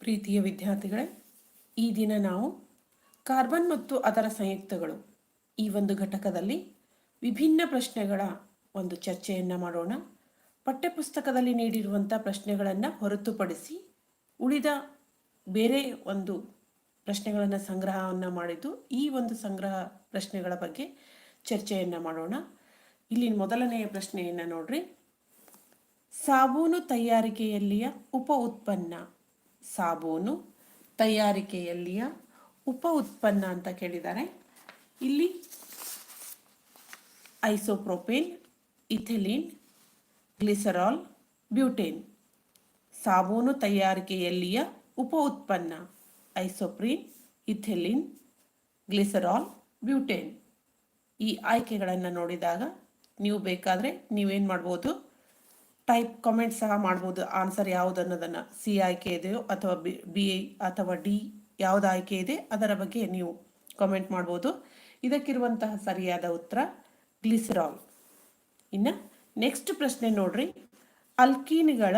ಪ್ರೀತಿಯ ವಿದ್ಯಾರ್ಥಿಗಳೇ, ಈ ದಿನ ನಾವು ಕಾರ್ಬನ್ ಮತ್ತು ಅದರ ಸಂಯುಕ್ತಗಳು. ಈ ಒಂದು ಘಟಕದಲ್ಲಿ ವಿಭಿನ್ನ ಪ್ರಶ್ನೆಗಳ ಒಂದು ಚರ್ಚೆಯನ್ನು ಮಾಡೋಣ. ಪಠ್ಯಪುಸ್ತಕದಲ್ಲಿ ನೀಡಿರುವಂಥ ಪ್ರಶ್ನೆಗಳನ್ನು ಹೊರತುಪಡಿಸಿ ಉಳಿದ ಬೇರೆ ಒಂದು ಪ್ರಶ್ನೆಗಳನ್ನು ಸಂಗ್ರಹವನ್ನು ಮಾಡಿದ್ದು, ಈ ಒಂದು ಸಂಗ್ರಹ ಪ್ರಶ್ನೆಗಳ ಬಗ್ಗೆ ಚರ್ಚೆಯನ್ನು ಮಾಡೋಣ. ಇಲ್ಲಿ ಮೊದಲನೆಯ ಪ್ರಶ್ನೆಯನ್ನು ನೋಡ್ರಿ. ಸಾಬೂನು ತಯಾರಿಕೆಯಲ್ಲಿಯ ಉಪ ಉತ್ಪನ್ನ. ಸಾಬೂನು, ತಯಾರಿಕೆಯಲ್ಲಿಯ ಉಪ ಉತ್ಪನ್ನ ಅಂತ ಕೇಳಿದ್ದಾರೆ. ಇಲ್ಲಿ ಐಸೋಪ್ರೋಪೇನ್, ಇಥಿಲೀನ್, ಗ್ಲಿಸರಾಲ್, ಬ್ಯೂಟೇನ್. ಸಾಬೂನು ತಯಾರಿಕೆಯಲ್ಲಿಯ ಉಪ ಉತ್ಪನ್ನ ಐಸೋಪ್ರೀನ್, ಇಥಿಲೀನ್, ಗ್ಲಿಸರಾಲ್, ಬ್ಯೂಟೇನ್. ಈ ಆಯ್ಕೆಗಳನ್ನು ನೋಡಿದಾಗ ನೀವು ಬೇಕಾದರೆ ನೀವೇನು ಮಾಡ್ಬೋದು? ಟೈಪ್ ಕಾಮೆಂಟ್ ಸಹ ಮಾಡ್ಬೋದು. ಆನ್ಸರ್ ಯಾವುದು ಅನ್ನೋದನ್ನು ಸಿ ಆಯ್ಕೆ ಇದೆಯೋ ಅಥವಾ ಬಿ ಬಿ ಅಥವಾ ಡಿ ಯಾವುದು ಆಯ್ಕೆ ಇದೆ ಅದರ ಬಗ್ಗೆ ನೀವು ಕಾಮೆಂಟ್ ಮಾಡ್ಬೋದು. ಇದಕ್ಕಿರುವಂತಹ ಸರಿಯಾದ ಉತ್ತರ ಗ್ಲಿಸರಾಲ್ ಇನ್ನು ನೆಕ್ಸ್ಟ್ ಪ್ರಶ್ನೆ ನೋಡ್ರಿ. ಅಲ್ಕೀನ್ಗಳ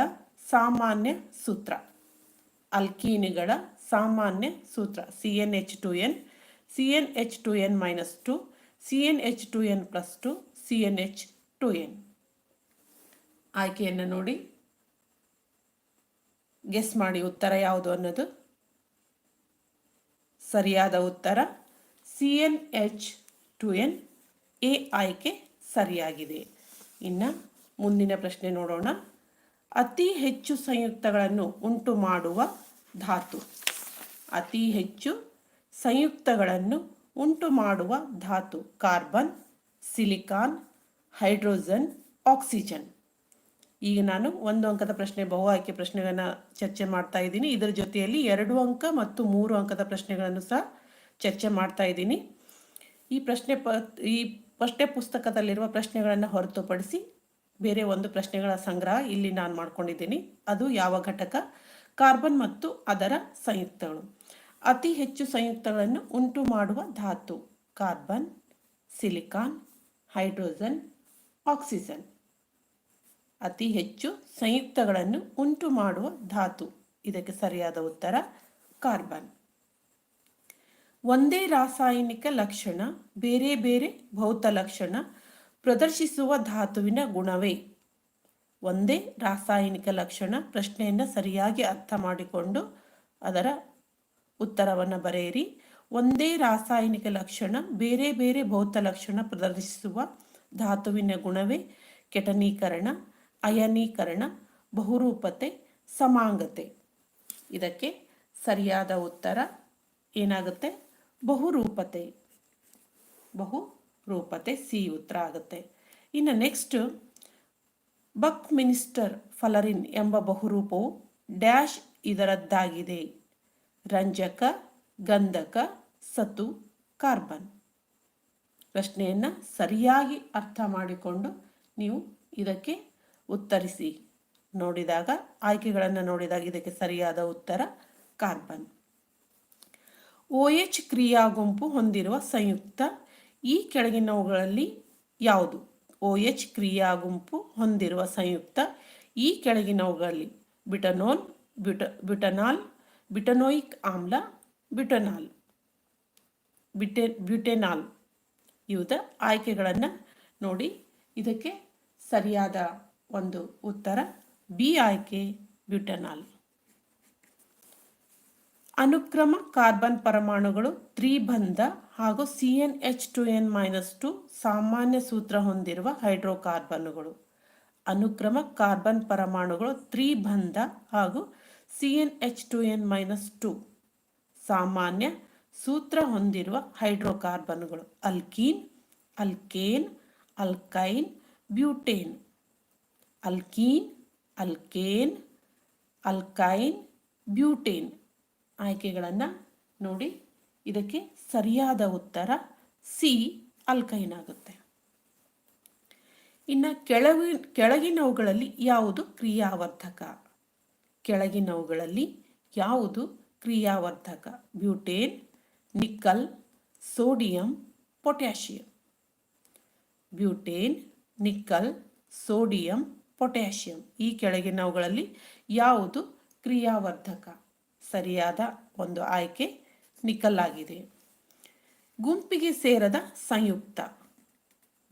ಸಾಮಾನ್ಯ ಸೂತ್ರ. ಅಲ್ಕೀನ್ಗಳ ಸಾಮಾನ್ಯ ಸೂತ್ರ. C N H two N C N H two N minus two C N H two N plus two C N H two N ಆಯ್ಕೆಯನ್ನು ನೋಡಿ. ಗೆಸ್ ಮಾಡಿ ಉತ್ತರ ಯಾವುದು ಅನ್ನೋದು. ಸರಿಯಾದ ಉತ್ತರ C N H two N A ಆಯ್ಕೆ ಸರಿಯಾಗಿದೆ. ಇನ್ನು ಮುಂದಿನ ಪ್ರಶ್ನೆ ನೋಡೋಣ. ಅತಿ ಹೆಚ್ಚು ಸಂಯುಕ್ತಗಳನ್ನು ಉಂಟು ಮಾಡುವ ಧಾತು. ಅತಿ ಹೆಚ್ಚು ಸಂಯುಕ್ತಗಳನ್ನು ಉಂಟು ಮಾಡುವ ಧಾತು ಕಾರ್ಬನ್, ಸಿಲಿಕಾನ್, ಹೈಡ್ರೋಜನ್, ಆಕ್ಸಿಜನ್. ಈಗ ನಾನು ಒಂದು ಅಂಕದ ಪ್ರಶ್ನೆ, ಬಹು ಆಯ್ಕೆ ಪ್ರಶ್ನೆಗಳನ್ನು ಚರ್ಚೆ ಮಾಡ್ತಾ ಇದ್ದೀನಿ. ಇದರ ಜೊತೆಯಲ್ಲಿ ಎರಡು ಅಂಕ ಮತ್ತು ಮೂರು ಅಂಕದ ಪ್ರಶ್ನೆಗಳನ್ನು ಸಹ ಚರ್ಚೆ ಮಾಡ್ತಾ ಇದ್ದೀನಿ. ಈ ಪ್ರಶ್ನೆ ಪ, ಈ ಪ್ರಶ್ನೆ ಪುಸ್ತಕದಲ್ಲಿರುವ ಪ್ರಶ್ನೆಗಳನ್ನು ಹೊರತುಪಡಿಸಿ ಬೇರೆ ಒಂದು ಪ್ರಶ್ನೆಗಳ ಸಂಗ್ರಹ ಇಲ್ಲಿ ನಾನು ಮಾಡ್ಕೊಂಡಿದ್ದೀನಿ. ಅದು ಯಾವ ಘಟಕ? ಕಾರ್ಬನ್ ಮತ್ತು ಅದರ ಸಂಯುಕ್ತಗಳು. ಅತಿ ಹೆಚ್ಚು ಸಂಯುಕ್ತಗಳನ್ನು ಉಂಟು ಮಾಡುವ ಧಾತು ಕಾರ್ಬನ್, ಸಿಲಿಕಾನ್, ಹೈಡ್ರೋಜನ್, ಆಕ್ಸಿಜನ್. ಅತಿ ಹೆಚ್ಚು ಸಂಯುಕ್ತಗಳನ್ನು ಉಂಟು ಮಾಡುವ ಧಾತು. ಇದಕ್ಕೆ ಸರಿಯಾದ ಉತ್ತರ, ಕಾರ್ಬನ್. ಒಂದೇ ರಾಸಾಯನಿಕ ಲಕ್ಷಣ, ಬೇರೆ ಬೇರೆ ಭೌತ ಲಕ್ಷಣ ಪ್ರದರ್ಶಿಸುವ ಧಾತುವಿನ ಗುಣವೇ? ಒಂದೇ ರಾಸಾಯನಿಕ ಲಕ್ಷಣ ಪ್ರಶ್ನೆಯನ್ನು ಸರಿಯಾಗಿ ಅರ್ಥ ಮಾಡಿಕೊಂಡು ಅದರ ಉತ್ತರವನ್ನು ಬರೆಯಿರಿ. ಒಂದೇ ರಾಸಾಯನಿಕ ಲಕ್ಷಣ, ಬೇರೆ ಬೇರೆ ಭೌತ ಲಕ್ಷಣ ಪ್ರದರ್ಶಿಸುವ ಧಾತುವಿನ ಗುಣವೇ? ಕೆಟನೀಕರಣ ಅಯನೀಕರಣ, ಬಹುರೂಪತೆ, ಸಮಾಂಗತೆ. ಇದಕ್ಕೆ ಸರಿಯಾದ ಉತ್ತರ ಏನಾಗುತ್ತೆ? ಬಹುರೂಪತೆ. ಬಹುರೂಪತೆ ಸಿ ಉತ್ತರ ಆಗುತ್ತೆ. ಇನ್ನು ನೆಕ್ಸ್ಟ್ ಬಕ್ ಮಿನಿಸ್ಟರ್ ಫಲರಿನ್ ಎಂಬ ಬಹುರೂಪವು ಡ್ಯಾಶ್ ಇದರದ್ದಾಗಿದೆ. ರಂಜಕ, ಗಂಧಕ, ಸತು, ಕಾರ್ಬನ್. ಪ್ರಶ್ನೆಯನ್ನು ಸರಿಯಾಗಿ ಅರ್ಥ ಮಾಡಿಕೊಂಡು ನೀವು ಇದಕ್ಕೆ ಉತ್ತರಿಸಿ ನೋಡಿದಾಗ, ಆಯ್ಕೆಗಳನ್ನು ನೋಡಿದಾಗ ಇದಕ್ಕೆ ಸರಿಯಾದ ಉತ್ತರ ಕಾರ್ಬನ್. ಓ ಎಚ್ ಕ್ರಿಯಾ ಗುಂಪು ಹೊಂದಿರುವ ಸಂಯುಕ್ತ ಈ ಕೆಳಗಿನವುಗಳಲ್ಲಿ ಯಾವುದು? ಓ ಎಚ್ ಕ್ರಿಯಾ ಗುಂಪು ಹೊಂದಿರುವ ಸಂಯುಕ್ತ ಈ ಕೆಳಗಿನವುಗಳಲ್ಲಿ ಬಿಟನೋಲ್, ಬಿಟ ಬ್ಯುಟನಾಲ್ ಬಿಟನೋಯಿಕ್ ಆಮ್ಲ ಬ್ಯುಟನಾಲ್ ಬಿಟೆ, ಬ್ಯುಟೆನಾಲ್. ಇವುದ ಆಯ್ಕೆಗಳನ್ನು ನೋಡಿ ಇದಕ್ಕೆ ಸರಿಯಾದ ಒಂದು ಉತ್ತರ, ಬಿ ಆಯ್ಕೆ ಬ್ಯೂಟನಾಲ್. ಅನುಕ್ರಮ ಕಾರ್ಬನ್ ಪರಮಾಣುಗಳು ತ್ರಿಬಂಧ ಹಾಗೂ C N H two N minus two ಸಾಮಾನ್ಯ ಸೂತ್ರ ಹೊಂದಿರುವ ಹೈಡ್ರೋಕಾರ್ಬನ್ಗಳು ಅನುಕ್ರಮ ಕಾರ್ಬನ್ ಪರಮಾಣುಗಳು ತ್ರಿಬಂಧ ಹಾಗೂ C N H two N minus two ಸಾಮಾನ್ಯ ಸೂತ್ರ ಹೊಂದಿರುವ ಹೈಡ್ರೋಕಾರ್ಬನ್ಗಳು alkene, alkane, alkyne, butane. Alkene alkane alkyne butane ಆಯ್ಕೆಗಳನ್ನು ನೋಡಿ. ಇದಕ್ಕೆ ಸರಿಯಾದ ಉತ್ತರ ಸಿ ಅಲ್ಕೈನ್ ಆಗುತ್ತೆ. ಇನ್ನು ಕೆಳಗಿ ಕೆಳಗಿನವುಗಳಲ್ಲಿ ಯಾವುದು ಕ್ರಿಯಾವರ್ಧಕ? ಕೆಳಗಿನವುಗಳಲ್ಲಿ ಯಾವುದು ಕ್ರಿಯಾವರ್ಧಕ? Butane nickel sodium potassium butane nickel sodium potassium. ಈ ಕೆಳಗಿನವುಗಳಲ್ಲಿ ಯಾವುದು ಕ್ರಿಯಾವರ್ಧಕ? ಸರಿಯಾದ ಒಂದು ಆಯ್ಕೆ ನಿಕಲ್ಲಾಗಿದೆ ಗುಂಪಿಗೆ ಸೇರದ ಸಂಯುಕ್ತ.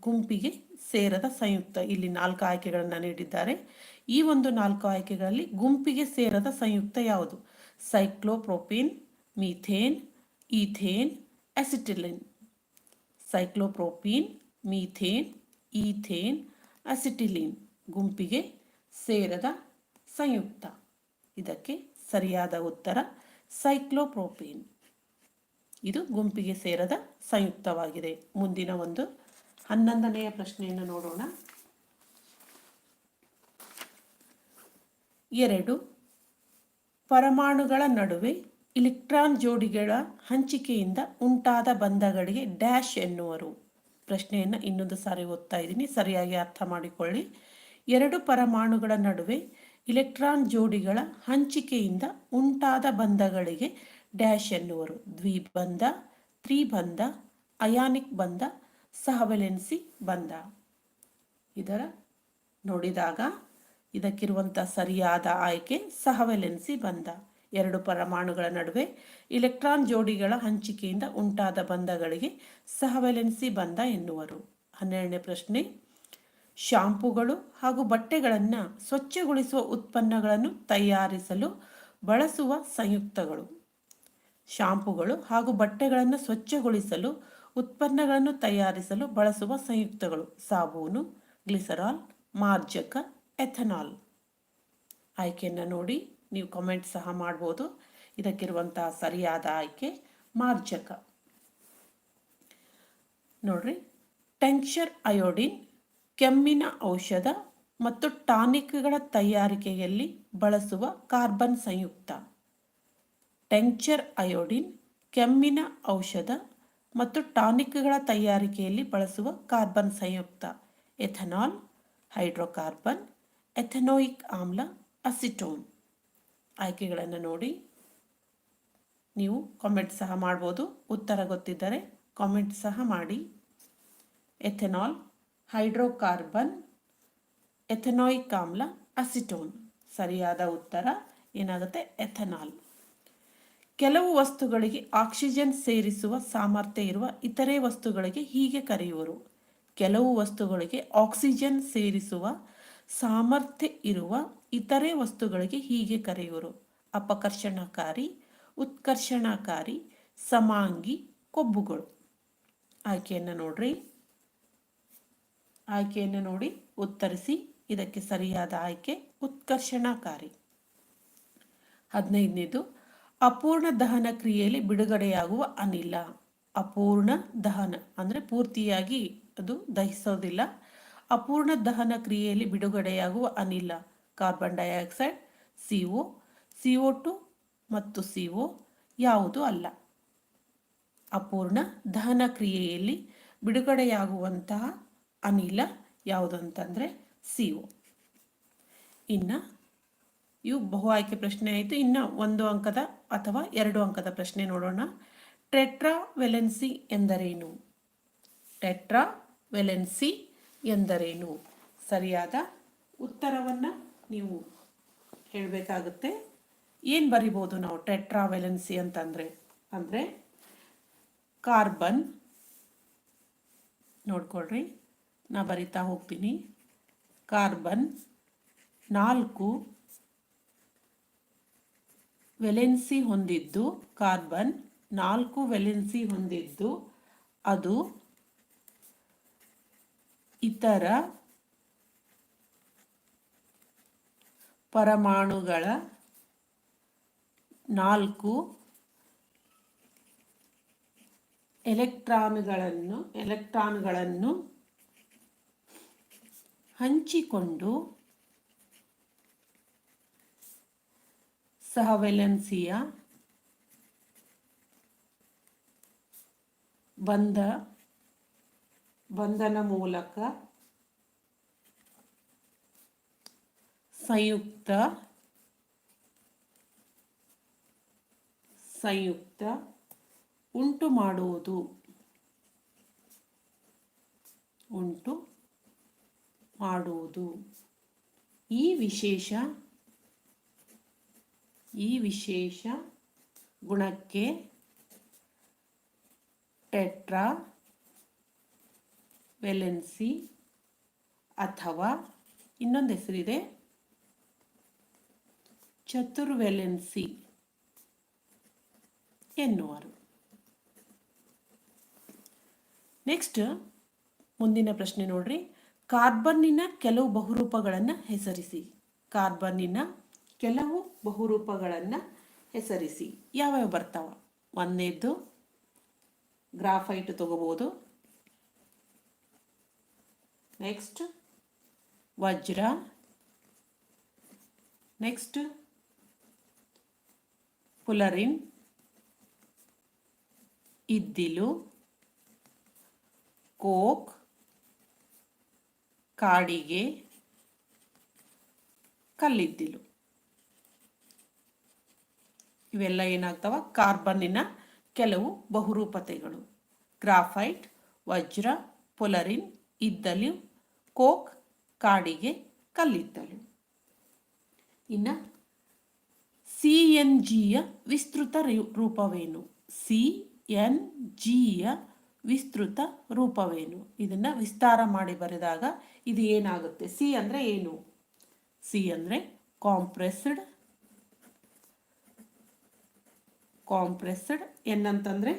ಗುಂಪಿಗೆ ಸೇರದ ಸಂಯುಕ್ತ. ಇಲ್ಲಿ ನಾಲ್ಕು ಆಯ್ಕೆಗಳನ್ನು ನೀಡಿದ್ದಾರೆ. ಈ ಒಂದು ನಾಲ್ಕು ಆಯ್ಕೆಗಳಲ್ಲಿ ಗುಂಪಿಗೆ ಸೇರದ ಸಂಯುಕ್ತ ಯಾವುದು? Cyclopropene, methane, ethane, acetylene. Cyclopropene, methane, ethane, acetylene. ಗುಂಪಿಗೆ ಸೇರದ ಸಂಯುಕ್ತ. ಇದಕ್ಕೆ ಸರಿಯಾದ ಉತ್ತರ ಸೈಕ್ಲೋಪ್ರೋಪೀನ್. ಇದು ಗುಂಪಿಗೆ ಸೇರದ ಸಂಯುಕ್ತವಾಗಿದೆ. ಮುಂದಿನ ಒಂದು, ಹನ್ನೊಂದನೆಯ ಪ್ರಶ್ನೆಯನ್ನು ನೋಡೋಣ. ಎರಡು, ಪರಮಾಣುಗಳ ನಡುವೆ ಇಲೆಕ್ಟ್ರಾನ್ ಜೋಡಿಗಳ ಹಂಚಿಕೆಯಿಂದ ಉಂಟಾದ ಬಂಧಗಳಿಗೆ ಡ್ಯಾಶ್ ಎನ್ನುವರು. ಪ್ರಶ್ನೆಯನ್ನು ಇನ್ನೊಂದು ಸಾರಿ ಓದ್ತಾ ಇದ್ದೀನಿ. ಸರಿಯಾಗಿ ಅರ್ಥ ಮಾಡಿಕೊಳ್ಳಿ. ಎರಡು ಪರಮಾಣುಗಳ ನಡುವೆ ಇಲೆಕ್ಟ್ರಾನ್ ಜೋಡಿಗಳ ಹಂಚಿಕೆಯಿಂದ ಉಂಟಾದ ಬಂಧಗಳಿಗೆ ಡ್ಯಾಶ್ ಎನ್ನುವರು. ದ್ವಿಬಂಧ, ತ್ರಿಬಂಧ, ಅಯಾನಿಕ್ ಬಂಧ, ಸಹವೆಲೆನ್ಸಿ ಬಂಧ. ಇದರ ನೋಡಿದಾಗ ಇದಕ್ಕಿರುವಂಥ ಸರಿಯಾದ ಆಯ್ಕೆ ಸಹವೆಲೆನ್ಸಿ ಬಂಧ. ಎರಡು ಪರಮಾಣುಗಳ ನಡುವೆ ಇಲೆಕ್ಟ್ರಾನ್ ಜೋಡಿಗಳ ಹಂಚಿಕೆಯಿಂದ ಉಂಟಾದ ಬಂಧಗಳಿಗೆ ಸಹವೆಲೆನ್ಸಿ ಬಂಧ ಎನ್ನುವರು. ಹನ್ನೆರಡನೇ ಪ್ರಶ್ನೆ ಶಾಂಪುಗಳು ಹಾಗೂ ಬಟ್ಟೆಗಳನ್ನು ಸ್ವಚ್ಛಗೊಳಿಸುವ ಉತ್ಪನ್ನಗಳನ್ನು ತಯಾರಿಸಲು ಬಳಸುವ ಸಂಯುಕ್ತಗಳು. ಶಾಂಪುಗಳು ಹಾಗೂ ಬಟ್ಟೆಗಳನ್ನು ಸ್ವಚ್ಛಗೊಳಿಸಲು ಉತ್ಪನ್ನಗಳನ್ನು ತಯಾರಿಸಲು ಬಳಸುವ ಸಂಯುಕ್ತಗಳು. ಸಾಬೂನು, ಗ್ಲಿಸರಾಲ್, ಮಾರ್ಜಕ, ಎಥನಾಲ್. ಆಯ್ಕೆಯನ್ನು ನೋಡಿ, ನೀವು ಕಮೆಂಟ್ ಸಹ ಮಾಡ್ಬೋದು. ಇದಕ್ಕಿರುವಂತಹ ಸರಿಯಾದ ಆಯ್ಕೆ ಮಾರ್ಜಕ. ನೋಡ್ರಿ ಟೆಂಕ್ಷರ್ ಅಯೋಡಿನ್ ಕೆಮ್ಮಿನ ಔಷಧ ಮತ್ತು ಟಾನಿಕ್ಗಳ ತಯಾರಿಕೆಯಲ್ಲಿ ಬಳಸುವ ಕಾರ್ಬನ್ ಸಂಯುಕ್ತ. ಟೆಂಕ್ಚರ್ ಅಯೋಡಿನ್, ಕೆಮ್ಮಿನ ಔಷಧ ಮತ್ತು ಟಾನಿಕ್ಗಳ ತಯಾರಿಕೆಯಲ್ಲಿ ಬಳಸುವ ಕಾರ್ಬನ್ ಸಂಯುಕ್ತ. ಎಥನಾಲ್, ಹೈಡ್ರೋಕಾರ್ಬನ್, ಎಥನೋಯಿಕ್ ಆಮ್ಲ ಅಸಿಟೋನ್ ಆಯ್ಕೆಗಳನ್ನು ನೋಡಿ. ನೀವು ಕಾಮೆಂಟ್ ಸಹ ಮಾಡ್ಬೋದು. ಉತ್ತರ ಗೊತ್ತಿದ್ದರೆ ಕಾಮೆಂಟ್ ಸಹ ಮಾಡಿ. ಎಥೆನಾಲ್ ಹೈಡ್ರೋಕಾರ್ಬನ್ ಎಥೆನಾಯಿಕ್ ಆಮ್ಲ ಅಸಿಟೋನ್. ಸರಿಯಾದ ಉತ್ತರ ಏನಾಗುತ್ತೆ? ಎಥೆನಾಲ್. ಕೆಲವು ವಸ್ತುಗಳಿಗೆ ಆಕ್ಸಿಜನ್ ಸೇರಿಸುವ ಸಾಮರ್ಥ್ಯ ಇರುವ ಇತರೆ ವಸ್ತುಗಳಿಗೆ ಹೀಗೆ ಕರೆಯುವರು. ಕೆಲವು ವಸ್ತುಗಳಿಗೆ ಆಕ್ಸಿಜನ್ ಸೇರಿಸುವ ಸಾಮರ್ಥ್ಯ ಇರುವ ಇತರೆ ವಸ್ತುಗಳಿಗೆ ಹೀಗೆ ಕರೆಯುವರು. ಅಪಕರ್ಷಣಕಾರಿ, ಉತ್ಕರ್ಷಣಕಾರಿ, ಸಮಾಂಗಿ, ಕೊಬ್ಬುಗಳು. ಆಯ್ಕೆಯನ್ನು ನೋಡ್ರಿ. ಆಯ್ಕೆಯನ್ನು ನೋಡಿ ಉತ್ತರಿಸಿ. ಇದಕ್ಕೆ ಸರಿಯಾದ ಆಯ್ಕೆ ಉತ್ಕರ್ಷಣಕಾರಿ. ಹದಿನೈದನೇದು, ಅಪೂರ್ಣ ದಹನ ಕ್ರಿಯೆಯಲ್ಲಿ ಬಿಡುಗಡೆಯಾಗುವ ಅನಿಲ. ಅಪೂರ್ಣ ದಹನ ಅಂದರೆ ಪೂರ್ತಿಯಾಗಿ ಅದು ದಹಿಸೋದಿಲ್ಲ. ಅಪೂರ್ಣ ದಹನ ಕ್ರಿಯೆಯಲ್ಲಿ ಬಿಡುಗಡೆಯಾಗುವ ಅನಿಲ. Carbon dioxide, C O C O two ಮತ್ತು ಸಿ ಒ ಯಾವುದು ಅಲ್ಲ. ಅಪೂರ್ಣ ದಹನ ಕ್ರಿಯೆಯಲ್ಲಿ ಬಿಡುಗಡೆಯಾಗುವಂತಹ ಅನಿಲ ಯಾವುದು ಅಂತಂದರೆ ಸಿ ಒ ಇನ್ನು ಇವು ಬಹು ಆಯ್ಕೆ ಪ್ರಶ್ನೆ ಆಯಿತು. ಇನ್ನು ಒಂದು ಅಂಕದ ಅಥವಾ ಎರಡು ಅಂಕದ ಪ್ರಶ್ನೆ ನೋಡೋಣ. ಟೆಟ್ರಾ ವೆಲೆನ್ಸಿ ಎಂದರೇನು? ಟೆಟ್ರಾ ವೆಲೆನ್ಸಿ ಎಂದರೇನು? ಸರಿಯಾದ ಉತ್ತರವನ್ನು ನೀವು ಹೇಳಬೇಕಾಗುತ್ತೆ. ಏನು ಬರಿಬೋದು ನಾವು ಟೆಟ್ರಾ ವೆಲೆನ್ಸಿ ಅಂತಂದರೆ? ಅಂದರೆ ಕಾರ್ಬನ್, ನೋಡ್ಕೊಳ್ರಿ. ನಾ ಬರಿತಾ ಹೋಗ್ತೀನಿ. ಕಾರ್ಬನ್ ನಾಲ್ಕು ವೆಲೆನ್ಸಿ ಹೊಂದಿದ್ದು, ಕಾರ್ಬನ್ ನಾಲ್ಕು ವೆಲೆನ್ಸಿ ಹೊಂದಿದ್ದು, ಅದು ಇತರ ಪರಮಾಣುಗಳ ನಾಲ್ಕು ಎಲೆಕ್ಟ್ರಾನ್ಗಳನ್ನು ಎಲೆಕ್ಟ್ರಾನ್ಗಳನ್ನು ಹಂಚಿಕೊಂಡು ಸಹವೆಲೆನ್ಸಿಯ ಬಂಧ ಬಂಧನ ಮೂಲಕ ಸಂಯುಕ್ತ ಸಂಯುಕ್ತ ಉಂಟು ಮಾಡುವುದು ಉಂಟು ಮಾಡುವುದು. ಈ ವಿಶೇಷ ಈ ವಿಶೇಷ ಗುಣಕ್ಕೆ ಟೆಟ್ರಾ ವೆಲೆನ್ಸಿ ಅಥವಾ ಇನ್ನೊಂದು ಹೆಸರಿದೆ, ಚತುರ್ವೆಲೆನ್ಸಿ ಎನ್ನುವರು. ನೆಕ್ಸ್ಟ್ ಮುಂದಿನ ಪ್ರಶ್ನೆ ನೋಡ್ರಿ. ಕಾರ್ಬನ್ನಿನ ಕೆಲವು ಬಹುರೂಪಗಳನ್ನು ಹೆಸರಿಸಿ. ಕಾರ್ಬನ್ನಿನ ಕೆಲವು ಬಹುರೂಪಗಳನ್ನು ಹೆಸರಿಸಿ. ಯಾವ್ಯಾವ ಬರ್ತಾವ? ಒಂದನೇದ್ದು ಗ್ರಾಫೈಟ್ ತಗೋಬೋದು. ನೆಕ್ಸ್ಟ್ ವಜ್ರ. Next fullerene. ಇದ್ದಿಲು. ಕೋಕ್. ಕಾಡಿಗೆ ಕಲ್ಲಿದ್ದಿಲು. ಇವೆಲ್ಲ ಏನಾಗ್ತವ? ಕಾರ್ಬನ್ನಿನ ಕೆಲವು ಬಹುರೂಪತೆಗಳು. ಗ್ರಾಫೈಟ್, ವಜ್ರ, ಪೊಲರಿನ್ ಇದ್ದಲು ಕೋಕ್, ಕಾಡಿಗೆ ಕಲ್ಲಿದ್ದಲು. ಇನ್ನು ಸಿ ಎನ್ ಜಿಯ ವಿಸ್ತೃತ ರೂಪವೇನು? ಸಿ ಎನ್ ಜಿಯ ವಿಸ್ತೃತ ರೂಪವೇನು? ಇದನ್ನ ವಿಸ್ತಾರ ಮಾಡಿ ಬರೆದಾಗ ಇದು ಏನಾಗುತ್ತೆ? ಸಿ ಅಂದರೆ ಏನು? ಸಿ ಅಂದರೆ ಕಾಂಪ್ರೆಸ್ಡ್ ಕಾಂಪ್ರೆಸ್ಡ್ ಎನ್ ಅಂತಂದರೆ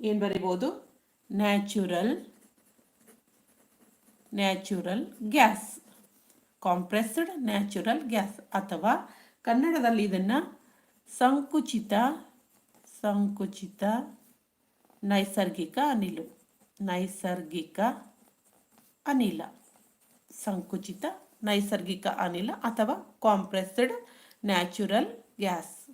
ಏನು ಬರಿಬೋದು? Natural natural gas compressed natural gas ಅಥವಾ ಕನ್ನಡದಲ್ಲಿ ಇದನ್ನು ಸಂಕುಚಿತ ಸಂಕುಚಿತ ನೈಸರ್ಗಿಕ ಅನಿಲು. ನೈಸರ್ಗಿಕ ಅನಿಲ. ಸಂಕುಚಿತ ನೈಸರ್ಗಿಕ ಅನಿಲ ಅಥವಾ ಕಾಂಪ್ರೆಸ್ಡ್ ನ್ಯಾಚುರಲ್ ಗ್ಯಾಸ್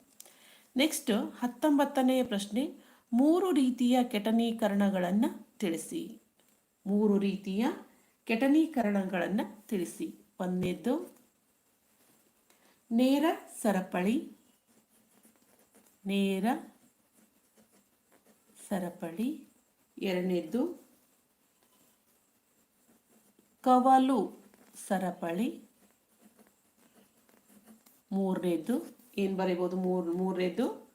ನೆಕ್ಸ್ಟ್ ಹತ್ತೊಂಬತ್ತನೆಯ ಪ್ರಶ್ನೆ. ಮೂರು ರೀತಿಯ ಕೆಟನೀಕರಣಗಳನ್ನು ತಿಳಿಸಿ. ಮೂರು ರೀತಿಯ ಕೆಟನೀಕರಣಗಳನ್ನು ತಿಳಿಸಿ. ಒಂದನೇದು ನೇರ ಸರಪಳಿ. ನೇರ ಸರಪಳಿ. ಎರಡನೇದ್ದು ಕವಲು ಸರಪಳಿ. ಮೂರನೇದ್ದು ಏನು ಬರೀಬೋದು? ಮೂರು ಮೂರನೇದ್ದು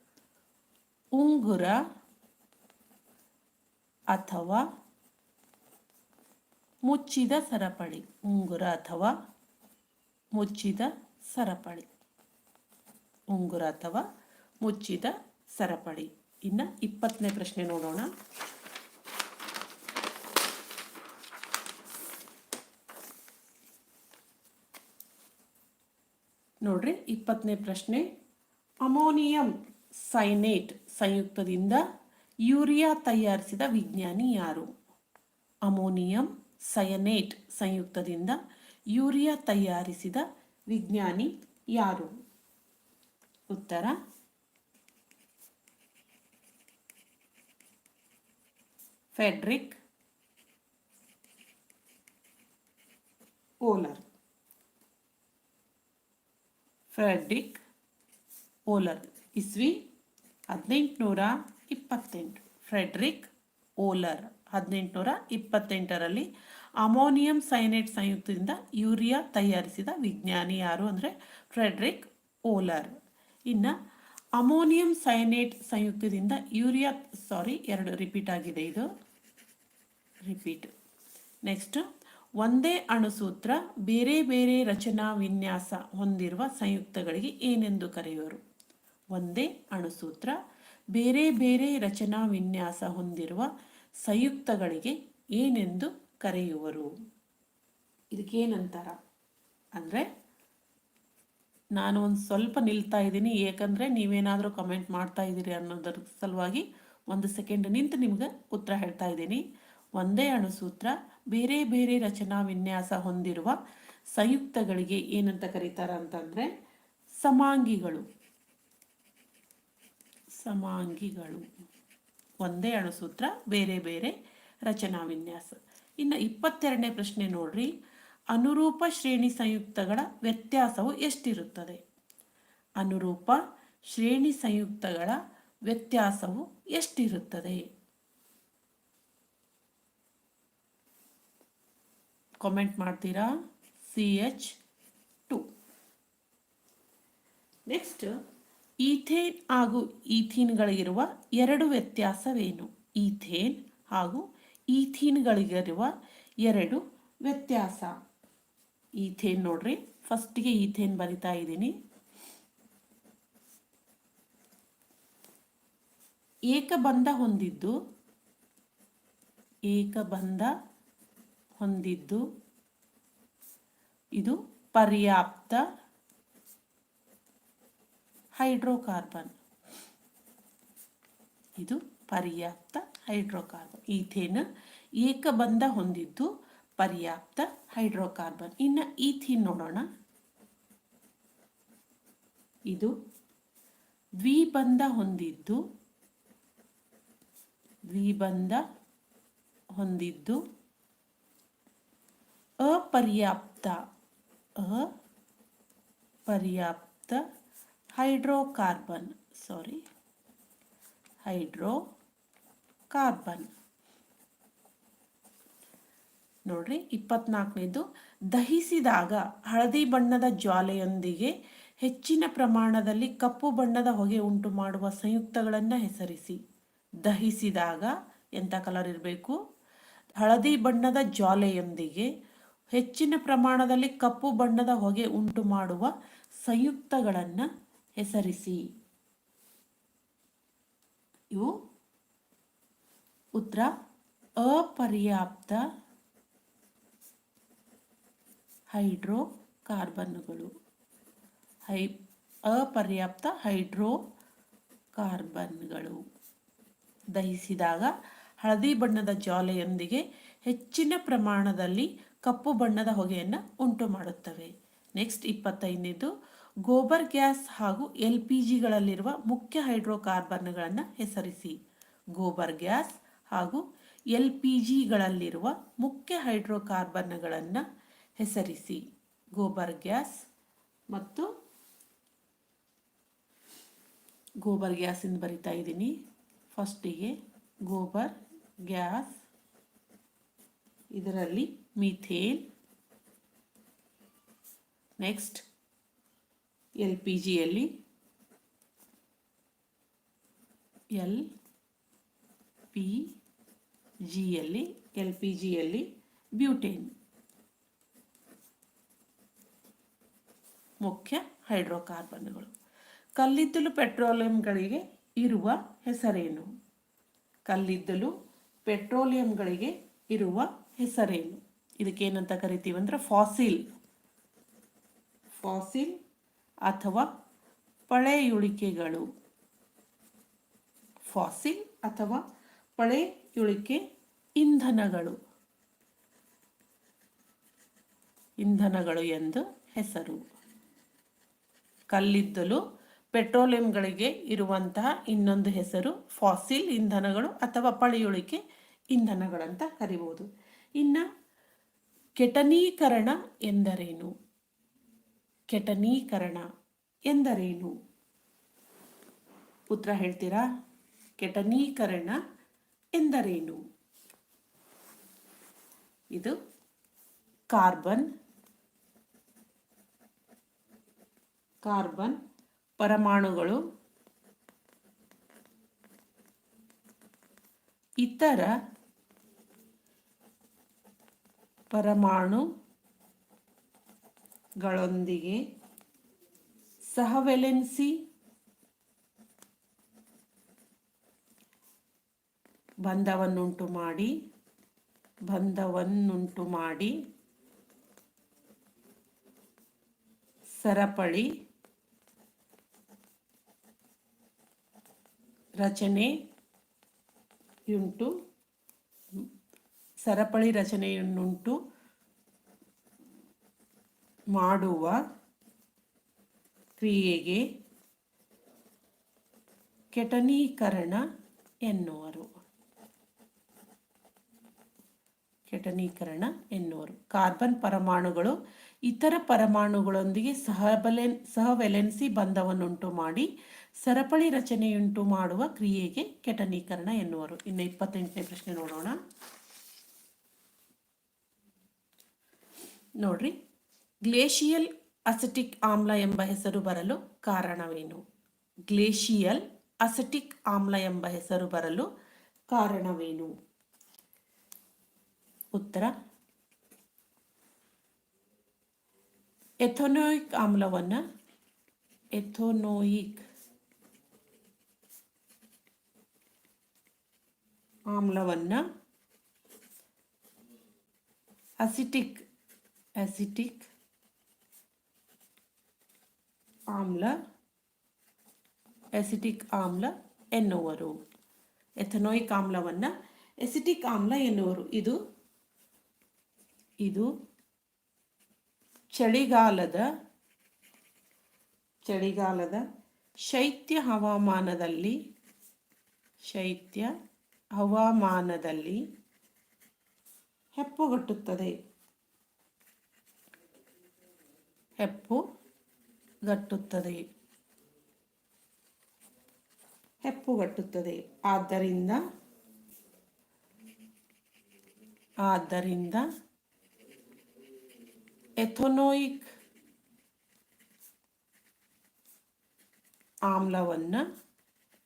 ಉಂಗುರ ಅಥವಾ ಮುಚ್ಚಿದ ಸರಪಳಿ. ಉಂಗುರ ಅಥವಾ ಮುಚ್ಚಿದ ಸರಪಳಿ. ಉಂಗುರ ಅಥವಾ ಮುಚ್ಚಿದ ಸರಪಳಿ. ಇನ್ನು ಇಪ್ಪತ್ತನೇ ಪ್ರಶ್ನೆ ನೋಡೋಣ. ನೋಡ್ರಿ, ಇಪ್ಪತ್ತನೇ ಪ್ರಶ್ನೆ. ಅಮೋನಿಯಂ ಸೈನೇಟ್ ಸಂಯುಕ್ತದಿಂದ ಯೂರಿಯಾ ತಯಾರಿಸಿದ ವಿಜ್ಞಾನಿ ಯಾರು? ಅಮೋನಿಯಂ ಸಯನೇಟ್ ಸಂಯುಕ್ತದಿಂದ ಯೂರಿಯಾ ತಯಾರಿಸಿದ ವಿಜ್ಞಾನಿ ಯಾರು? ಉತ್ತರ ಫೆಡ್ರಿಕ್ ಓಲರ್ ಫ್ರೆಡ್ರಿಕ್ ಓಲರ್ ಇಸ್ವಿ ಹದಿನೆಂಟುನೂರ ಇಪ್ಪತ್ತೆಂಟು. ಫ್ರೆಡ್ರಿಕ್ ಓಲರ್ ಹದಿನೆಂಟುನೂರ ಇಪ್ಪತ್ತೆಂಟರಲ್ಲಿ ಅಮೋನಿಯಂ ಸೈನೇಟ್ ಸಂಯುಕ್ತದಿಂದ ಯೂರಿಯಾ ತಯಾರಿಸಿದ ವಿಜ್ಞಾನಿ ಯಾರು ಅಂದರೆ ಫ್ರೆಡ್ರಿಕ್ ಓಲರ್ ಇನ್ನು ಅಮೋನಿಯಂ ಸೈನೇಟ್ ಸಂಯುಕ್ತದಿಂದ ಯೂರಿಯಾ ಸಾರಿ ಎರಡು ರಿಪೀಟ್ ಆಗಿದೆ ಇದು. ರಿಪೀಟ್ ನೆಕ್ಸ್ಟ್ ಒಂದೇ ಅಣುಸೂತ್ರ ಬೇರೆ ಬೇರೆ ರಚನಾ ವಿನ್ಯಾಸ ಹೊಂದಿರುವ ಸಂಯುಕ್ತಗಳಿಗೆ ಏನೆಂದು ಕರೆಯುವರು ಒಂದೇ ಅಣುಸೂತ್ರ ಬೇರೆ ಬೇರೆ ರಚನಾ ವಿನ್ಯಾಸ ಹೊಂದಿರುವ ಸಂಯುಕ್ತಗಳಿಗೆ ಏನೆಂದು ಕರೆಯುವರು? ಇದಕ್ಕೇನಂತಾರ? ಅಂದರೆ ನಾನು ಒಂದು ಸ್ವಲ್ಪ ನಿಲ್ತಾ ಇದ್ದೀನಿ, ಏಕೆಂದರೆ ನೀವೇನಾದರೂ ಕಮೆಂಟ್ ಮಾಡ್ತಾ ಇದ್ದೀರಿ ಅನ್ನೋದ್ರ ಸಲುವಾಗಿ ಒಂದು ಸೆಕೆಂಡ್ ನಿಂತು ನಿಮ್ಗೆ ಉತ್ತರ ಹೇಳ್ತಾ ಇದ್ದೀನಿ. ಒಂದೇ ಅಣುಸೂತ್ರ, ಬೇರೆ ಬೇರೆ ರಚನಾ ವಿನ್ಯಾಸ ಹೊಂದಿರುವ ಸಂಯುಕ್ತಗಳಿಗೆ ಏನಂತ ಕರೀತಾರ ಅಂತಂದರೆ ಸಮಾಂಗಿಗಳು. ಸಮಾಂಗಿಗಳು. ಒಂದೇ ಅಣುಸೂತ್ರ, ಬೇರೆ ಬೇರೆ ರಚನಾ ವಿನ್ಯಾಸ. ಇನ್ನು ಇಪ್ಪತ್ತೆರಡನೇ ಪ್ರಶ್ನೆ ನೋಡ್ರಿ. ಅನುರೂಪ ಶ್ರೇಣಿ ಸಂಯುಕ್ತಗಳ ವ್ಯತ್ಯಾಸವು ಎಷ್ಟಿರುತ್ತದೆ? ಅನುರೂಪ ಶ್ರೇಣಿ ಸಂಯುಕ್ತಗಳ ವ್ಯತ್ಯಾಸವು ಎಷ್ಟಿರುತ್ತದೆ? ಕಾಮೆಂಟ್ ಮಾಡ್ತೀರಾ? C H two next ethane ಹಾಗೂ ಈಥೀನ್ಗಳಿಗಿರುವ ಎರಡು ವ್ಯತ್ಯಾಸವೇನು? ಈಥೇನ್ ಹಾಗೂ ಈಥೀನ್ಗಳಿಗಿರುವ ಎರಡು ವ್ಯತ್ಯಾಸ. ಈಥೇನ್ ನೋಡ್ರಿ, ಫಸ್ಟಿಗೆ ಈಥೇನ್ ಬರಿತಾ ಇದ್ದೀನಿ. ಏಕಬಂಧ ಹೊಂದಿದ್ದು, ಏಕಬಂಧ ಹೊಂದಿದ್ದು. ಇದು ಪರ್ಯಾಪ್ತ ಹೈಡ್ರೋಕಾರ್ಬನ್. ಇದು ಪರ್ಯಾಪ್ತ ಹೈಡ್ರೋಕಾರ್ಬನ್. ಈಥೇನ್ ಏಕಬಂಧ ಹೊಂದಿದ್ದು ಪರ್ಯಾಪ್ತ ಹೈಡ್ರೋಕಾರ್ಬನ್. ಇನ್ನು ಈಥೀನ್ ನೋಡೋಣ. ಇದು ದ್ವಿಬಂಧ ಹೊಂದಿದ್ದು ದ್ವಿಬಂಧ ಹೊಂದಿದ್ದು ಅಪರ್ಯಾಪ್ತ ಅಪರ್ಯಾಪ್ತ ಹೈಡ್ರೋಕಾರ್ಬನ್ ಸಾರಿ ಹೈಡ್ರೋ ಕಾರ್ಬನ್ ನೋಡ್ರಿ ಇಪ್ಪತ್ನಾಲ್ಕನೇದು, ದಹಿಸಿದಾಗ ಹಳದಿ ಬಣ್ಣದ ಜ್ವಾಲೆಯೊಂದಿಗೆ ಹೆಚ್ಚಿನ ಪ್ರಮಾಣದಲ್ಲಿ ಕಪ್ಪು ಬಣ್ಣದ ಹೊಗೆ ಉಂಟು ಮಾಡುವ ಸಂಯುಕ್ತಗಳನ್ನು ಹೆಸರಿಸಿ. ದಹಿಸಿದಾಗ ಎಂಥ ಕಲರ್ ಇರಬೇಕು? ಹಳದಿ ಬಣ್ಣದ ಜ್ವಾಲೆಯೊಂದಿಗೆ ಹೆಚ್ಚಿನ ಪ್ರಮಾಣದಲ್ಲಿ ಕಪ್ಪು ಬಣ್ಣದ ಹೊಗೆ ಉಂಟು ಮಾಡುವ ಸಂಯುಕ್ತಗಳನ್ನು ಹೆಸರಿಸಿ. ಇವು ಉತ್ತರ ಅಪರ್ಯಾಪ್ತ ಹೈಡ್ರೋ ಕಾರ್ಬನ್ಗಳು ಹೈ ಅಪರ್ಯಾಪ್ತ ಹೈಡ್ರೋ ಕಾರ್ಬನ್ಗಳು ದಹಿಸಿದಾಗ ಹಳದಿ ಬಣ್ಣದ ಜ್ವಾಲೆಯೊಂದಿಗೆ ಹೆಚ್ಚಿನ ಪ್ರಮಾಣದಲ್ಲಿ ಕಪ್ಪು ಬಣ್ಣದ ಹೊಗೆಯನ್ನು ಉಂಟು ಮಾಡುತ್ತವೆ. ನೆಕ್ಸ್ಟ್ ಇಪ್ಪತ್ತೈದನೇದು, ಗೋಬರ್ ಗ್ಯಾಸ್ ಹಾಗೂ ಎಲ್ ಪಿ ಜಿಗಳಲ್ಲಿರುವ ಮುಖ್ಯ ಹೈಡ್ರೋಕಾರ್ಬನ್ಗಳನ್ನು ಹೆಸರಿಸಿ. ಗೋಬರ್ ಗ್ಯಾಸ್ ಹಾಗೂ ಎಲ್ ಪಿ ಜಿಗಳಲ್ಲಿರುವ ಮುಖ್ಯ ಹೈಡ್ರೋಕಾರ್ಬನ್ಗಳನ್ನು ಹೆಸರಿಸಿ. ಗೋಬರ್ ಗ್ಯಾಸ್ ಮತ್ತು ಗೋಬರ್ ಗ್ಯಾಸಿಂದ ಬರಿತಾ ಇದ್ದೀನಿ. ಫಸ್ಟಿಗೆ ಗೋಬರ್ ಗ್ಯಾಸ್ ಇದರಲ್ಲಿ ಮಿಥೇನ್. ನೆಕ್ಸ್ಟ್, ಎಲ್ ಪಿ ಜಿಯಲ್ಲಿ ಎಲ್ ಪಿ ಜಿಯಲ್ಲಿ, ಎಲ್ ಪಿ ಜಿಯಲ್ಲಿ ಬ್ಯೂಟೇನ್. ಮುಖ್ಯ ಹೈಡ್ರೋಕಾರ್ಬನ್ಗಳು. ಕಲ್ಲಿದ್ದಲು ಪೆಟ್ರೋಲಿಯಂಗಳಿಗೆ ಇರುವ ಹೆಸರೇನು? ಕಲ್ಲಿದ್ದಲು ಪೆಟ್ರೋಲಿಯಂಗಳಿಗೆ ಇರುವ ಹೆಸರೇನು? ಇದಕ್ಕೇನಂತ ಕರಿತೀವಿ ಅಂದ್ರೆ ಫಾಸಿಲ್. ಫಾಸಿಲ್ ಅಥವಾ ಪಳೆಯುಳಿಕೆಗಳು. ಫಾಸಿಲ್ ಅಥವಾ ಪಳೆಯುಳಿಕೆ ಇಂಧನಗಳು. ಇಂಧನಗಳು ಎಂದು ಹೆಸರು. ಕಲ್ಲಿದ್ದಲು ಪೆಟ್ರೋಲಿಯಂಗಳಿಗೆ ಇರುವಂತಹ ಇನ್ನೊಂದು ಹೆಸರು ಫಾಸಿಲ್ ಇಂಧನಗಳು ಅಥವಾ ಪಳೆಯುಳಿಕೆ ಇಂಧನಗಳಂತ ಕರಿಬೋದು. ಇನ್ನು ಕೆಟನೀಕರಣ ಎಂದರೇನು? ಕೆಟನೀಕರಣ ಎಂದರೇನು? ಉತ್ತರ ಹೇಳ್ತೀರಾ? ಕೆಟನೀಕರಣ ಎಂದರೇನು? ಇದು ಕಾರ್ಬನ್ ಕಾರ್ಬನ್ ಪರಮಾಣುಗಳು ಇತರ ಪರಮಾಣುಗಳೊಂದಿಗೆ ಸಹವೆಲೆನ್ಸಿ ಬಂಧವನ್ನುಂಟು ಮಾಡಿ ಬಂಧವನ್ನುಂಟು ಮಾಡಿ ಸರಪಳಿ ರಚನೆಯುಂಟು ಸರಪಳಿ ರಚನೆಯನ್ನುಂಟು ಮಾಡುವ ಕ್ರಿಯೆಗೆ ಕೆಟನೀಕರಣ ಎನ್ನುವರು. ಕೆಟನೀಕರಣ ಎನ್ನುವರು. ಕಾರ್ಬನ್ ಪರಮಾಣುಗಳು ಇತರ ಪರಮಾಣುಗಳೊಂದಿಗೆ ಸಹಬಲೆನ್ ಸಹವೆಲೆನ್ಸಿ ಬಂಧವನ್ನುಂಟು ಮಾಡಿ ಸರಪಳಿ ರಚನೆಯುಂಟು ಮಾಡುವ ಕ್ರಿಯೆಗೆ ಕೆಟನೀಕರಣ ಎನ್ನುವರು. ಇನ್ನು ಇಪ್ಪತ್ತೆಂಟನೇ ಪ್ರಶ್ನೆ ನೋಡೋಣ. ನೋಡ್ರಿ. ಗ್ಲೇಷಿಯಲ್ ಅಸೆಟಿಕ್ ಆಮ್ಲ ಎಂಬ ಹೆಸರು ಬರಲು ಕಾರಣವೇನು? ಗ್ಲೇಷಿಯಲ್ ಅಸೆಟಿಕ್ ಆಮ್ಲ ಎಂಬ ಹೆಸರು ಬರಲು ಕಾರಣವೇನು? ಉತ್ತರ. ಎಥೊನೋಯಿಕ್ ಆಮ್ಲವನ್ನು ಎಥೋನೋಯಿಕ್ ಆಮ್ಲವನ್ನು ಅಸಿಟಿಕ್ ಅಸಿಟಿಕ್ ಆಮ್ಲ ಎಸಿಟಿಕ್ ಆಮ್ಲ ಎನ್ನುವರು. ಎಥನೋಯಿಕ್ ಆಮ್ಲವನ್ನು ಎಸಿಟಿಕ್ ಆಮ್ಲ ಎನ್ನುವರು. ಇದು ಇದು ಚಳಿಗಾಲದ ಚಳಿಗಾಲದ ಶೈತ್ಯ ಹವಾಮಾನದಲ್ಲಿ ಶೈತ್ಯ ಹವಾಮಾನದಲ್ಲಿ ಹೆಪ್ಪುಗಟ್ಟುತ್ತದೆ. ಹೆಪ್ಪುಗಟ್ಟುತ್ತದೆ ಹೆಪ್ಪುಗಟ್ಟುತ್ತದೆ ಆದ್ದರಿಂದ ಆದ್ದರಿಂದ ಎಥೊನೋಯಿಕ್ ಆಮ್ಲವನ್ನು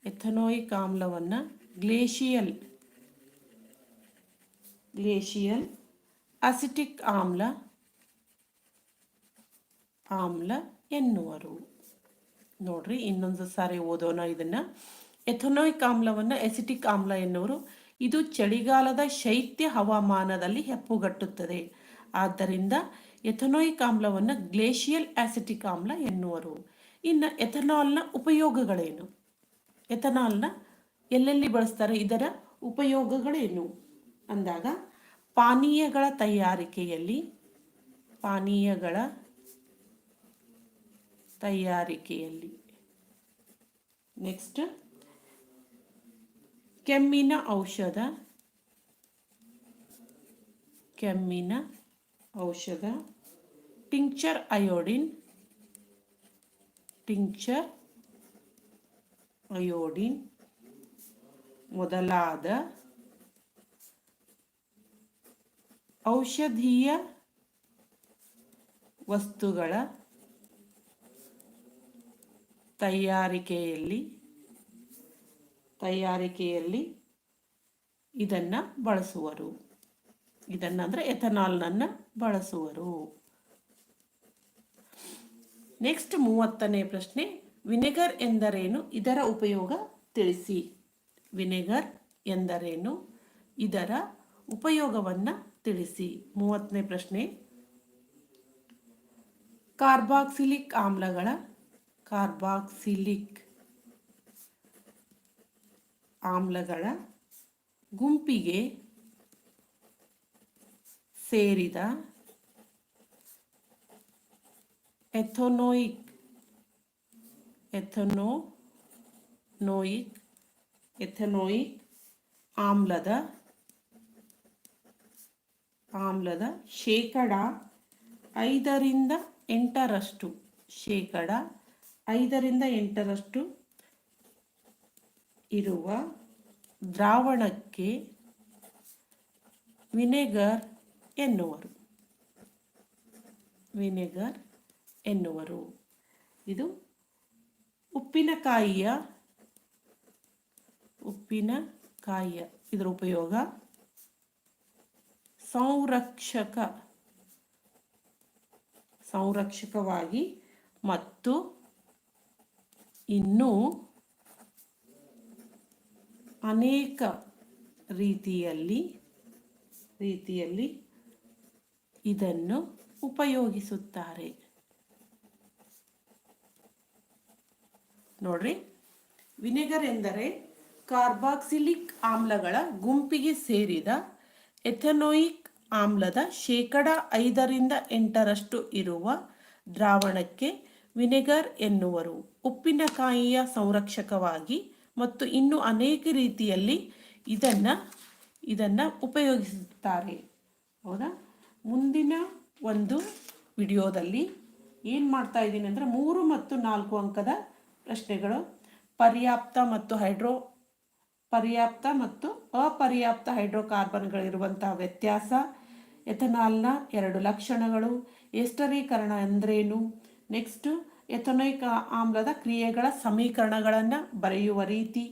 ಎಥನೋಯಿಕ್ ಆಮ್ಲವನ್ನು ಗ್ಲೇಷಿಯಲ್ ಗ್ಲೇಷಿಯಲ್ ಅಸಿಟಿಕ್ ಆಮ್ಲ ಆಮ್ಲ ಎನ್ನುವರು. ನೋಡ್ರಿ, ಇನ್ನೊಂದು ಸಾರಿ ಓದೋಣ ಇದನ್ನ. ಎಥನೋಯಿಕ್ ಆಮ್ಲವನ್ನು ಎಸಿಟಿಕ್ ಆಮ್ಲ ಎನ್ನುವರು. ಇದು ಚಳಿಗಾಲದ ಶೈತ್ಯ ಹವಾಮಾನದಲ್ಲಿ ಹೆಪ್ಪುಗಟ್ಟುತ್ತದೆ. ಆದ್ದರಿಂದ ಎಥನೋಯಿಕ್ ಆಮ್ಲವನ್ನು ಗ್ಲೇಷಿಯಲ್ ಆಸಿಟಿಕ್ ಆಮ್ಲ ಎನ್ನುವರು. ಇನ್ನು ಎಥನಾಲ್ನ ಉಪಯೋಗಗಳೇನು? ಎಥನಾಲ್ನ ಎಲ್ಲೆಲ್ಲಿ ಬಳಸ್ತಾರೆ? ಇದರ ಉಪಯೋಗಗಳೇನು? ಅಂದಾಗ ಪಾನೀಯಗಳ ತಯಾರಿಕೆಯಲ್ಲಿ ಪಾನೀಯಗಳ ತಯಾರಿಕೆಯಲ್ಲಿ. ನೆಕ್ಸ್ಟ್ ಕೆಮ್ಮಿನ ಔಷಧ. ಕೆಮ್ಮಿನ ಔಷಧ. ಟಿಂಕ್ಚರ್ ಅಯೋಡಿನ್ ಟಿಂಕ್ಚರ್ ಅಯೋಡಿನ್ ಮೊದಲಾದ ಔಷಧೀಯ ವಸ್ತುಗಳ ತಯಾರಿಕೆಯಲ್ಲಿ ತಯಾರಿಕೆಯಲ್ಲಿ ಇದನ್ನು ಬಳಸುವರು. ಇದನ್ನು ಅಂದರೆ ಎಥನಾಲ್ನನ್ನು ಬಳಸುವರು. ನೆಕ್ಸ್ಟ್ ಮೂವತ್ತನೇ ಪ್ರಶ್ನೆ, ವಿನೆಗರ್ ಎಂದರೇನು? ಇದರ ಉಪಯೋಗ ತಿಳಿಸಿ. ವಿನೆಗರ್ ಎಂದರೇನು? ಇದರ ಉಪಯೋಗವನ್ನು ತಿಳಿಸಿ. ಮೂವತ್ತನೇ ಪ್ರಶ್ನೆ, ಕಾರ್ಬಾಕ್ಸಿಲಿಕ್ ಆಮ್ಲಗಳ ಕಾರ್ಬಾಕ್ಸಿಲಿಕ್ ಆಮ್ಲಗಳ ಗುಂಪಿಗೆ ಸೇರಿದ ಎಥೊನೋಯಿಕ್ ಎಥೊನೋನೋಯಿಕ್ ಎಥನೋಯಿಕ್ ಆಮ್ಲದ ಆಮ್ಲದ ಶೇಕಡ ಐದರಿಂದ ಎಂಟರಷ್ಟು ಶೇಕಡ ಐದರಿಂದ ಎಂಟರಷ್ಟು ಇರುವ ದ್ರಾವಣಕ್ಕೆ ವಿನೆಗರ್ ಎನ್ನುವರು. ವಿನೆಗರ್ ಎನ್ನುವರು. ಇದು ಉಪ್ಪಿನಕಾಯಿಯ ಉಪ್ಪಿನಕಾಯಿಯ ಇದರ ಉಪಯೋಗ ಸಂರಕ್ಷಕ, ಸಂರಕ್ಷಕವಾಗಿ ಮತ್ತು ಇನ್ನೂ ಅನೇಕ ರೀತಿಯಲ್ಲಿ ರೀತಿಯಲ್ಲಿ ಇದನ್ನು ಉಪಯೋಗಿಸುತ್ತಾರೆ. ನೋಡ್ರಿ. ವಿನೆಗರ್ ಎಂದರೆ ಕಾರ್ಬಾಕ್ಸಿಲಿಕ್ ಆಮ್ಲಗಳ ಗುಂಪಿಗೆ ಸೇರಿದ ಎಥನೋಯಿಕ್ ಆಮ್ಲದ ಶೇಕಡ ಐದರಿಂದ ಎಂಟರಷ್ಟು ಇರುವ ದ್ರಾವಣಕ್ಕೆ ವಿನೆಗರ್ ಎನ್ನುವರು. ಉಪ್ಪಿನಕಾಯಿಯ ಸಂರಕ್ಷಕವಾಗಿ ಮತ್ತು ಇನ್ನು ಅನೇಕ ರೀತಿಯಲ್ಲಿ ಇದನ್ನು ಇದನ್ನು ಉಪಯೋಗಿಸುತ್ತಾರೆ. ಹೌದಾ? ಮುಂದಿನ ಒಂದು ವಿಡಿಯೋದಲ್ಲಿ ಏನು ಮಾಡ್ತಾ ಇದ್ದೀನಿ ಅಂದರೆ ಮೂರು ಮತ್ತು ನಾಲ್ಕು ಅಂಕದ ಪ್ರಶ್ನೆಗಳು. ಪರ್ಯಾಪ್ತ ಮತ್ತು ಹೈಡ್ರೋ, ಪರ್ಯಾಪ್ತ ಮತ್ತು ಅಪರ್ಯಾಪ್ತ ಹೈಡ್ರೋಕಾರ್ಬನ್ಗಳಿರುವಂತಹ ವ್ಯತ್ಯಾಸ, ಎಥನಾಲ್ನ ಎರಡು ಲಕ್ಷಣಗಳು, ಎಸ್ಟರೀಕರಣ ಅಂದ್ರೇನು? ನೆಕ್ಸ್ಟು ಎಥನೋಯಿಕ್ ಆಮ್ಲದ ಕ್ರಿಯೆಗಳ ಸಮೀಕರಣಗಳನ್ನು ಬರೆಯುವ ರೀತಿ.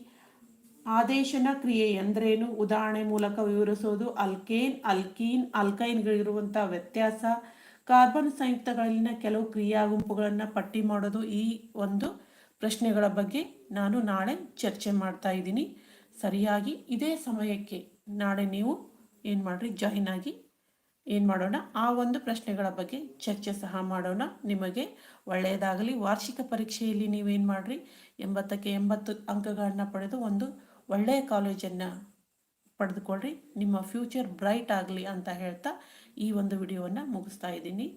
ಆದೇಶನ ಕ್ರಿಯೆ ಎಂದರೇನು? ಉದಾಹರಣೆ ಮೂಲಕ ವಿವರಿಸೋದು ಅಲ್ಕೇನ್, ಅಲ್ಕೀನ್ ಅಲ್ಕೈನ್ಗಳಿರುವಂಥ ವ್ಯತ್ಯಾಸ. ಕಾರ್ಬನ್ ಸಂಯುಕ್ತಗಳಲ್ಲಿನ ಕೆಲವು ಕ್ರಿಯಾ ಗುಂಪುಗಳನ್ನು ಪಟ್ಟಿ ಮಾಡೋದು ಈ ಒಂದು ಪ್ರಶ್ನೆಗಳ ಬಗ್ಗೆ ನಾನು ನಾಳೆ ಚರ್ಚೆ ಮಾಡ್ತಾ ಇದ್ದೀನಿ. ಸರಿಯಾಗಿ ಇದೇ ಸಮಯಕ್ಕೆ ನಾಳೆ ನೀವು ಏನು ಮಾಡಿರಿ? ಜಾಯಿನ್ ಆಗಿ ಏನು ಮಾಡೋಣ? ಆ ಒಂದು ಪ್ರಶ್ನೆಗಳ ಬಗ್ಗೆ ಚರ್ಚೆ ಸಹ ಮಾಡೋಣ. ನಿಮಗೆ ಒಳ್ಳೆಯದಾಗಲಿ, ವಾರ್ಷಿಕ ಪರೀಕ್ಷೆಯಲ್ಲಿ ನೀವೇನು ಮಾಡಿರಿ? ಎಂಬತ್ತಕ್ಕೆ ಎಂಬತ್ತು ಅಂಕಗಳನ್ನು ಪಡೆದು ಒಂದು ಒಳ್ಳೆಯ ಕಾಲೇಜನ್ನು ಪಡೆದುಕೊಳ್ಳ್ರಿ. ನಿಮ್ಮ ಫ್ಯೂಚರ್ ಬ್ರೈಟ್ ಆಗಲಿ ಅಂತ ಹೇಳ್ತಾ ಈ ಒಂದು ವಿಡಿಯೋವನ್ನು ಮುಗಿಸ್ತಾ ಇದ್ದೀನಿ.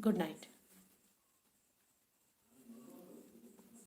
Good night.